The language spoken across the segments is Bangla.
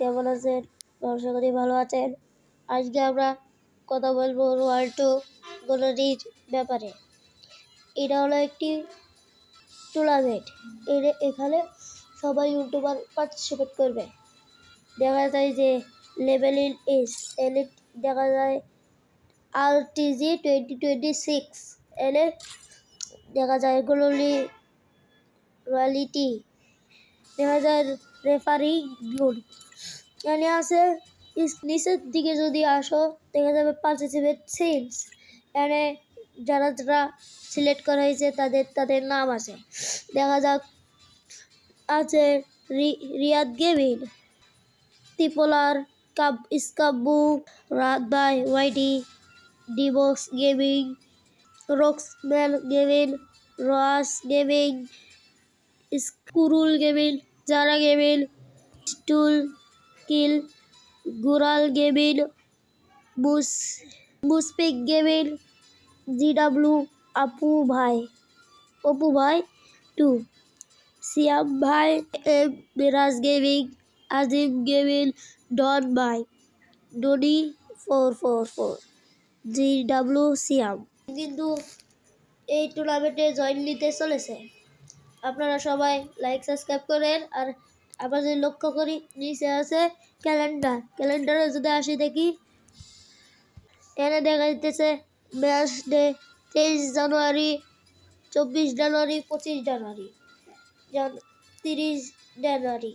কেমন আছেন? আশা করি ভালো আছেন। আজকে আমরা কথা বলব রয়্যাল টু গোলারির ব্যাপারে। এটা হলো একটি টুর্নামেন্ট এর এখানে সবাই ইউটিউবার পার্টিসিপেট করবে। দেখা যায় যে লেভেল ইন এস এলে দেখা যায় R TG twenty twenty six এলে দেখা যায় গোললি রয়্যালিটি দেখা যায় রেফারি গুড এখানে আছে নিচের দিকে যদি আসো, দেখা যাবে পার্টিসিপেট সিলস এখানে যারা যারা সিলেক্ট করা হয়েছে, তাদের তাদের নাম আছে। দেখা যাক, আছে রিয়াদ গেমিন, ত্রিপোলার, কাব, ইস্কাব্বু, রাত বাই ওয়াইটি Dbox gaming Roxman gaming Ross gaming স্কুরুল gaming যারা গেমিং স্টুল কিল গুরাল গেমিং বুস, বুসপিক গেমিং জিডাব্লু আপু ভাই, অপু ভাই টু, সিয়াম ভাই, M, Miraj gaming, Azim gaming Don ভাই, Donny, four four four G W Siyam. কিন্তু এই টুর্নামেন্টে জয়েন নিতে চলেছে। আপনারা সবাই লাইক সাবস্ক্রাইব করেন আর আমরা যদি লক্ষ্য করি, নিচে আছে ক্যালেন্ডার ক্যালেন্ডারে যদি আসি দেখি এখানে দেখা যাইতেছে ম্যাচ ডে তেইশ জানুয়ারি, চব্বিশ জানুয়ারি, পঁচিশ জানুয়ারি তিরিশ জানুয়ারি।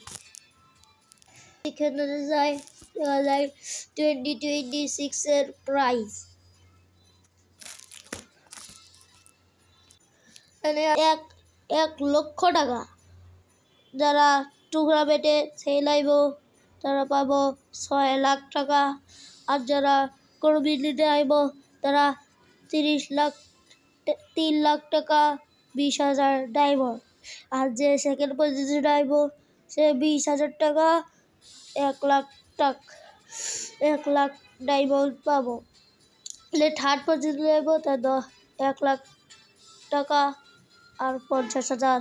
এখানে যায়, দেখা যায় টোয়েন্টি টোয়েন্টি সিক্সের প্রাইজ এক এক লক্ষ টাকা যারা টুর্নামেন্টে খেলাইব তারা পাব ছয় লাখ টাকা। আর যারা কোনো কর্মীতে আইব, তারা তিরিশ লাখ, তিন লাখ টাকা, বিশ হাজার ড্রাইভার আর যে সেকেন্ড পজিশনে আইব, সে বিশ হাজার টাকা, এক লাখ টাকা, এক লাখ ডাইভর পাবো। থার্ড পজিশনে আইব, তার দশ, এক লাখ টাকা, আর পঞ্চাশ হাজার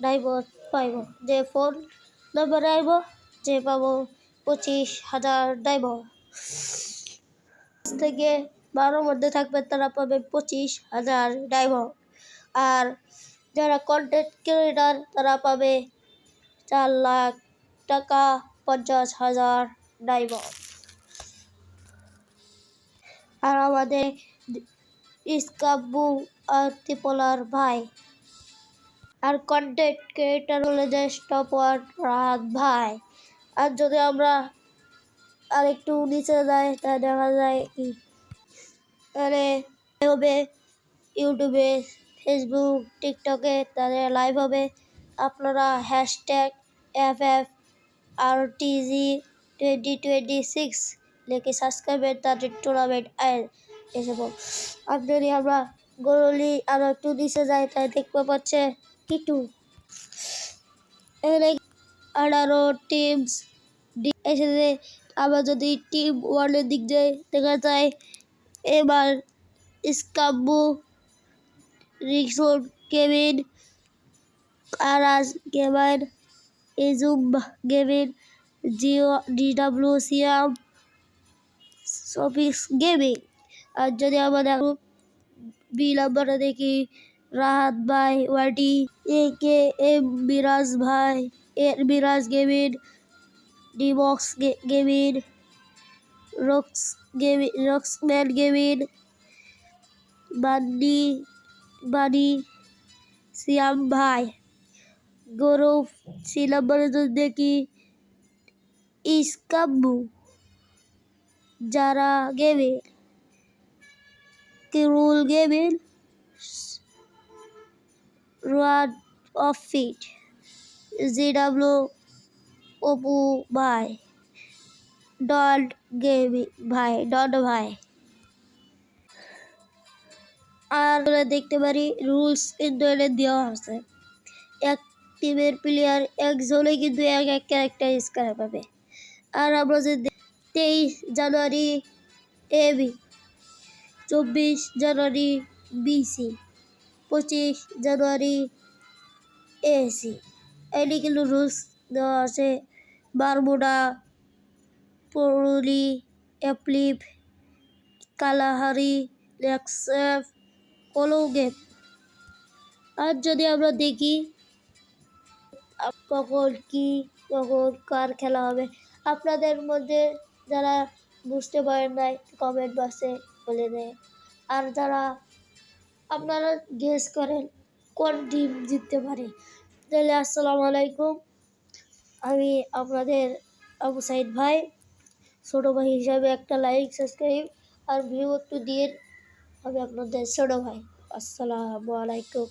ডাইভর পাইব। যে ফোন নম্বরে আইব, যে পাবো পঁচিশ হাজার ডাইভর থেকে বারোর মধ্যে থাকবে তারা পাবে পঁচিশ হাজার ডাইভর আর যারা কন্টেন্ট ক্রিয়েটার তারা পাবে চার লাখ টাকা পঞ্চাশ হাজার ডাইভর আর আমাদের ইস্কাব্বু আর ত্রিপলার ভাই আর কন্টেন্ট ক্রিয়েটার হলে যে স্টপ রাত ভাই। আর যদি আমরা আর একটু নিচে যাই তা দেখা যায় কি? তাহলে হবে ইউটিউবে ফেসবুক টিকটকে তাদের লাইভ হবে। আপনারা hashtag F F R TG twenty twenty six লিখে সাবস্ক্রাইবের তাদের টুর্নামেন্ট এসব যদি আমরা গরলি আরও একটু নিচে যাই তাই দেখতে পাচ্ছে কিটু এখানে আঠারো টিমস এসেছে আবার যদি টিম ওয়ানের দিক দিয়ে দেখা যায়, এবার স্কাব্বু রিক্সোড কেভিন আরাজ গেমেন এজুম গেমিন জিও ডিডাব্লিউ সিয়াম সফিক্স গেমিং আর যদি আমাদের বি নাম্বারে দেখি রাহাত ভাই ওয়াটি এ কে এম মিরাজ ভাই এর Miraj gaming Dbox gaming Rox gaming Roxman gaming বান্ডি Bunny Siam ভাই গৌরব সি নম্বরে যদি দেখি ইস্কাব্বু যারা গেমিন কিরুল গেমিন রোয়াড অফ ফিট জি ডাব্লু অপু ভাই ডট গেমি ভাই ডট ভাই আর আমরা দেখতে পারি রুলস কিন্তু এটা দেওয়া আছে। এক টিমের প্লেয়ার এক একজনে কিন্তু এক এক ক্যারেক্টার স্কার পাবে। আর আমরা যে তেইশ জানুয়ারি এবি চব্বিশ জানুয়ারি বিসি পঁচিশ জানুয়ারি এসি। কিন্তু রুলস দেওয়া আছে। বারমুডা, পরুলি অ্যাপ্লিপ কালাহারি, লেক্সেফ কলৌগেপ আর যদি আমরা দেখি, কখন কি, কখন কার খেলা হবে, আপনাদের মধ্যে যারা বুঝতে পারেন নাই কমেন্ট বক্সে বলে দেয়। আর যারা আপনারা গেস করেন কোন টিম জিততে পারে। তাহলে আসসালামু আলাইকুম। আমি আপনাদের আবু সাইদ ভাই, ছোটো ভাই হিসাবে একটা লাইক সাবস্ক্রাইব আর ভিউ একটু দিয়ে আমি আপনাদের ছোটো ভাই। আসসালামু আলাইকুম।